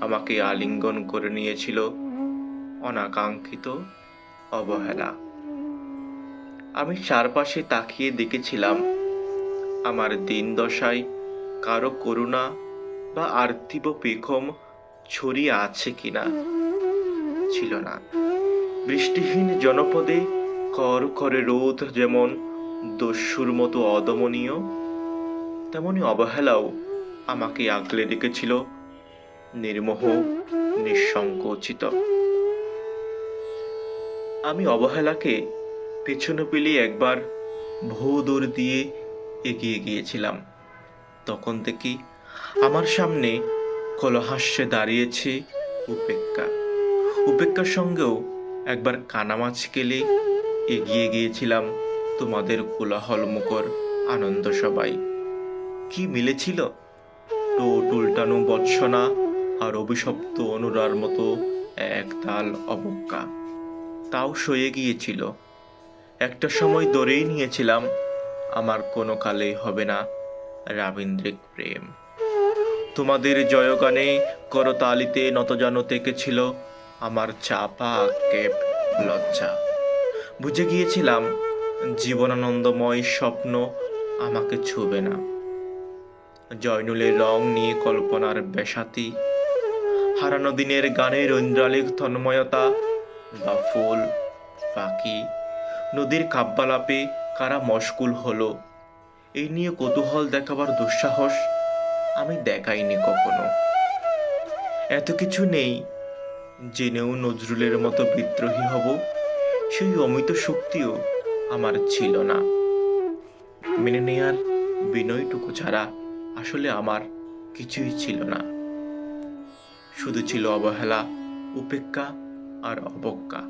আমাকে আলিঙ্গন করে নিয়েছিল অনাকাঙ্ক্ষিত অবহেলা। আমি চারপাশে তাকিয়ে দেখেছিলাম আমার দিন দশায় কারও করুণা বা আর্থিব পেখম ছড়িয়ে আছে কিনা। ছিল না। বৃষ্টিহীন জনপদে কর করে রোদ যেমন দস্যুর মতো অদমনীয়, তেমনি অবহেলাও আমাকে আগলে রেখেছিল নির্মোহ, নিঃসংকোচিত। আমি অবহেলাকে পেছনে পেলে একবার ভৌ দৌড় দিয়ে এগিয়ে গিয়েছিলাম। তখন দেখি আমার সামনে কলহাস্যে দাঁড়িয়েছে উপেক্ষা। উপেক্ষার সঙ্গেও একবার কানামাছ কেলে এগিয়ে গিয়েছিলাম তোমাদের কোলাহল মুখর আনন্দ সবাই। কি মিলেছিল? টোট উল্টানো বৎসনা আর অভিশপ্ত অনুরার মতো একতাল অবজ্ঞা। তাও সয়ে গিয়েছিল। একটা সময় ধরেই নিয়েছিলাম, আমার কোনো কালে হবে না রাবীন্দ্রিক প্রেম। তোমাদের জয়গানে করতালিতে নতজানো ছিল আমার চাপা কেপ লজ্জা। বুঝে গিয়েছিলাম, জীবনানন্দময় স্বপ্ন আমাকে ছুবে না। জয়নুলের রং নিয়ে কল্পনার বেসাতি হারানো দিনের গানের ঐন্দ্রালিক তন্ময়তা বা ফুল পাখি নদীর কাব্যালাপে কারা মশগুল হলো? এই নিয়ে কৌতূহল দেখাবার দুঃসাহস আমি দেখাইনি কখনো। এত কিছু নেই, জেনেও নজরুলের মতো বিদ্রোহী হব, সেই অমিত শক্তিও আমার ছিল না। মেনে নেয়ার বিনয়টুকু ছাড়া আসলে আমার কিছুই ছিল না। শুধু ছিল অবহেলা, উপেক্ষা আর অবজ্ঞা।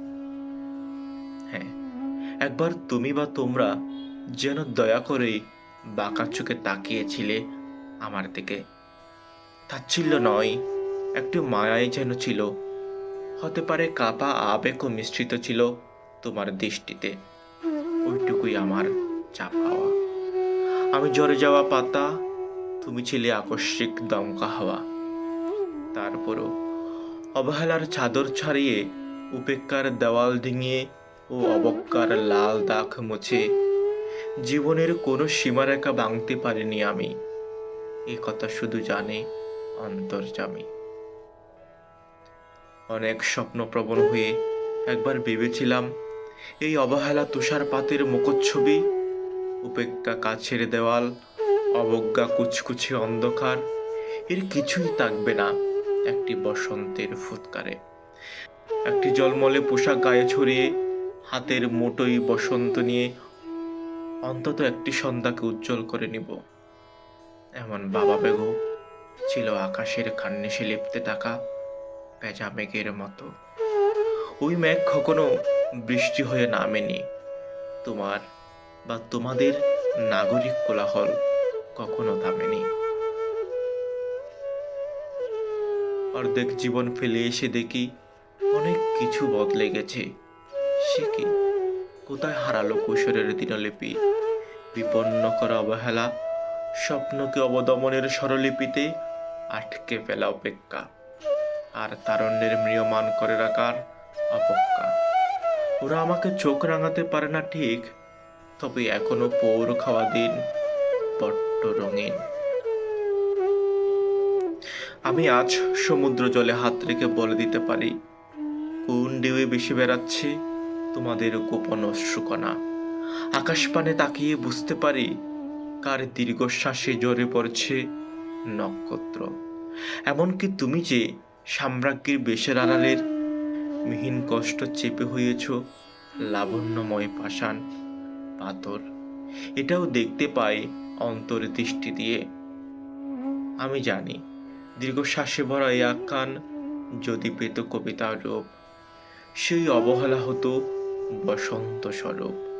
হ্যাঁ একবার তুমি বা তোমরা যেন দয়া করে বাঁকা চোখে তাকিয়েছিলে আমার দিকে। তাচ্ছিল্য নয়, একটু মায়াই যেন ছিল। হতে পারে কাপা আবেগও মিশ্রিত ছিল তোমার দৃষ্টিতে। ওইটুকুই আমার চাপ পাওয়া আমি জ্বরে যাওয়া পাতা, তুমি ছিলে আকস্মিক দমকা হাওয়া। তারপরও অবহেলার চাদর ছাড়িয়ে উপেক্ষার দেওয়াল ডিঙিয়ে ও অবজ্ঞার লাল দাগ মুছে জীবনের কোনো সীমারেখা ভাঙতে পারিনি আমি। এ কথা শুধু জানে অন্তর্জামী অনেক স্বপ্নপ্রবণ হয়ে একবার ভেবেছিলাম, এই অবহেলা তুষারপাতের মুখচ্ছবি, উপেক্ষা কাছের দেওয়াল, অবজ্ঞা কুচকুচে অন্ধকার, এর কিছুই থাকবে না। একটি বসন্তের ফুৎকারে। একটি জলমলে পোশাক গায়ে ছড়িয়ে, হাতের মোটোই বসন্ত নিয়ে অন্তত একটি সন্ধ্যাকে উজ্জ্বল করে নিব। এমন বাবা বেগো ছিল আকাশের খান্নিসে লিপতে থাকা পেঁচা মেঘের মতো। ওই মেঘ কখনো বৃষ্টি হয়ে নামেনি। তোমার বা তোমাদের নাগরিক কোলাহল কখনো থামেনি। অর্ধেক জীবন ফেলে এসে দেখি অনেক কিছু বদলে গেছে। সে কি? কোথায় হারালো কৈশোরের দিনলিপি? বিপন্ন করা অবহেলা, স্বপ্নকে অবদমনের স্বরলিপিতে আটকে ফেলা অপেক্ষা, আর তারণ্যের ম্রিয়মান করে রাখার অপেক্ষা। ওরা আমাকে চোখ রাঙাতে পারে না ঠিক, তবে এখনও পৌর খাওয়া দিন বড্ড রঙিন। আমি আজ সমুদ্র জলে হাত রেখে বলে দিতে পারি, কোন ঢেউয়ে বেশি বেড়াচ্ছে তোমাদের গোপন অশ্রুকণা। আকাশ পানে তাকিয়ে বুঝতে পারি কার দীর্ঘশ্বাসে জ্বরে পড়ছে নক্ষত্র। এমনকি তুমি যে সাম্রাজ্ঞীর বেশের আড়ালের মিহিন কষ্ট চেপে হয়েছ, লাবণ্যময় পাষাণ পাথর, এটাও দেখতে পাই অন্তর দৃষ্টি দিয়ে। আমি জানি দীর্ঘশ্বাসে ভরা এই আখ্যান যদি পেত কবিতার রূপ সেই অবহেলা হতো বসন্ত স্বরূপ।